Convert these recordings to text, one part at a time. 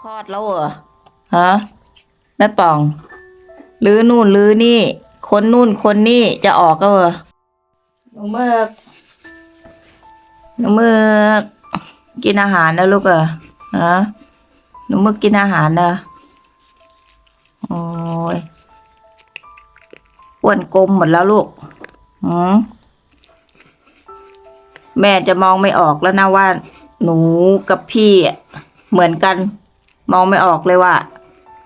คลอดแล้วเหรอฮะแม่ป่องหรือนู่นหรือนี่ คนนู่นคนนี่จะออกก็เหรอหนูเมือกหนูเมือกกินอาหารนะลูกเหรอฮะหนูเมือกกินอาหารนะโอ้ยอ้วนกลมหมดแล้วลูกหืมแม่จะมองไม่ออกแล้วนะว่า หนูกับพี่อะเหมือนกัน มองไม่ออกเลยว่า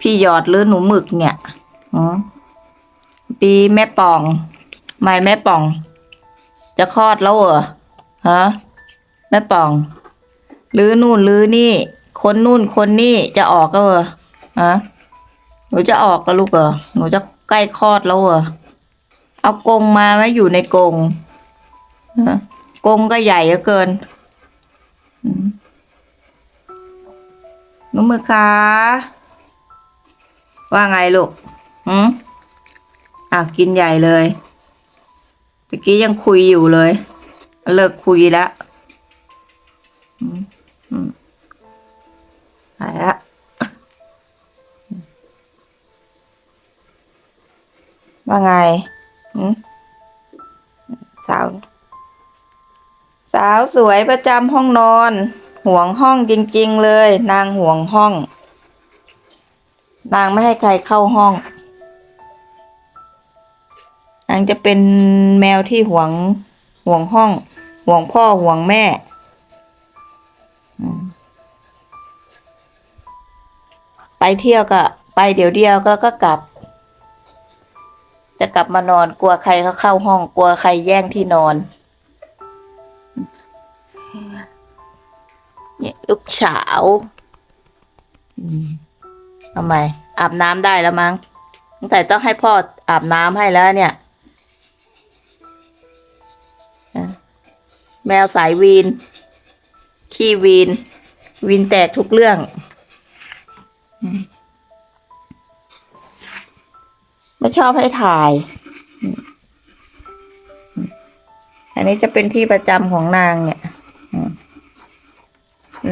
พี่หยอดหรือหนูหมึกเนี่ยปีแม่ป่องไม่แม่ป่อง จะคลอดแล้วเหรอฮะแม่ป่อง หรือนู่นหรือนี่ คนนู่นคนนี่จะออกก็เหรอฮะหนูจะออกก็ลูกเหรอหนูจะใกล้คลอดแล้วเหรอเอากงมาไหมอยู่ในกงฮะกงก็ใหญ่เหลือเกิน อืมหนูมือขาว่าไงลูกหืมอะกินใหญ่เลยตะกี้ยังคุยอยู่เลย เลิกคุยแล้วอืมอืมหายละว่าไงสาว สาวสวยประจำห้องนอน ห่วงห้องจริง ๆ เลย นางห่วงห้อง นางไม่ให้ใครเข้าห้อง นางจะเป็นแมวที่ห่วงห่วงห้อง ห่วงพ่อห่วงแม่ไปเที่ยวก็ ไปเดี๋ยวเดียวก็ก็กลับ จะกลับมานอนกลัวใครเขาเข้าห้อง กลัวใครแย่งที่นอน เนี่ยลูกสาวทำไม อาบน้ำได้แล้วมั้งแต่ต้องให้พ่ออาบน้ำให้แล้วเนี่ย แมวสายวีน ขี้วีน วีนแตกทุกเรื่อง ไม่ชอบให้ถ่าย อันนี้จะเป็นที่ประจำของนางเนี่ย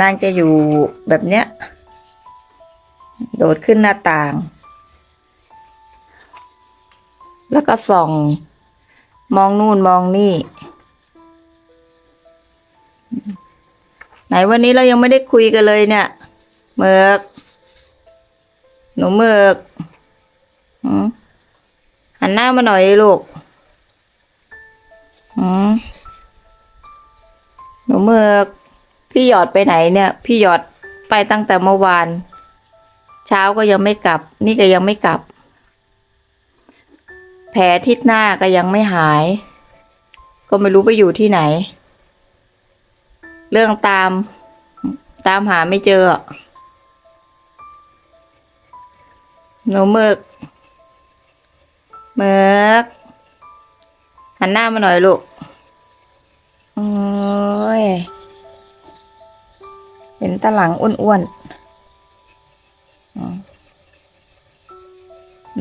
นางจะอยู่แบบเนี้ย โดดขึ้นหน้าต่าง แล้วก็ส่อง มองนู่นมองนี่ ไหนวันนี้เรายังไม่ได้คุยกันเลยเนี่ยเมือก หนูเมือกหันหน้ามาหน่อยลูกหนูเมือก พี่หยอดไปไหนเนี่ย พี่หยอดไปตั้งแต่เมื่อวาน เช้าก็ยังไม่กลับ นี่ก็ยังไม่กลับ แผลทิศหน้าก็ยังไม่หาย ก็ไม่รู้ไปอยู่ที่ไหน เรื่องตามตามหาไม่เจอหนูเมือกเมือกหันหน้ามาหน่อยลูก ตะหลังอ้วนๆ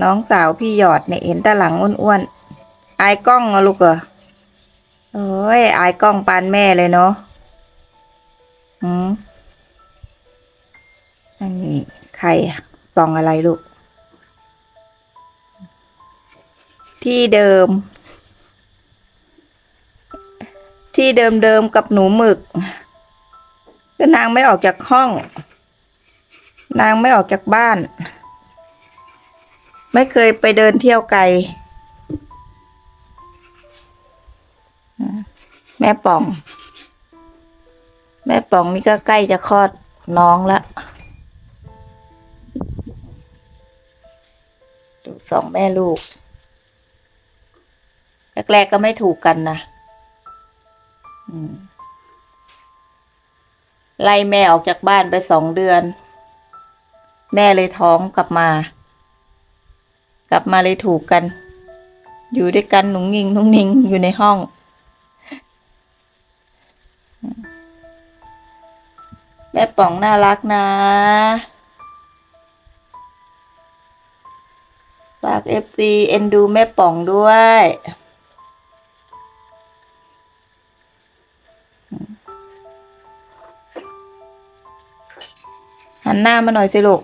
น้องสาวพี่หยอดเนี่ยเห็นตะหลังอ้วนๆอายกล้องเหรอลูกเหรอโอ้ยอายกล้องปานแม่เลยเนาะอืมอันนี้ใครอะส่องอะไรลูก ที่เดิม ที่เดิมๆกับหนูหมึก ก็นางไม่ออกจากห้อง นางไม่ออกจากบ้าน ไม่เคยไปเดินเที่ยวไกล แม่ป่อง แม่ป่องนี่ก็ใกล้จะคลอดน้องละดูสองแม่ลูก แรกๆก็ไม่ถูกกันนะ อืม ไล่แม่ออกจากบ้านไปสองเดือน แม่เลยท้องกลับมา กลับมาเลยถูกกัน อยู่ด้วยกันหนุ่งยิงหนุ่งนิงอยู่ในห้อง แม่ป๋องน่ารักนะฝากเอฟซีเอ็นดูแม่ป๋องด้วย หันหน้ามาหน่อยสิลูก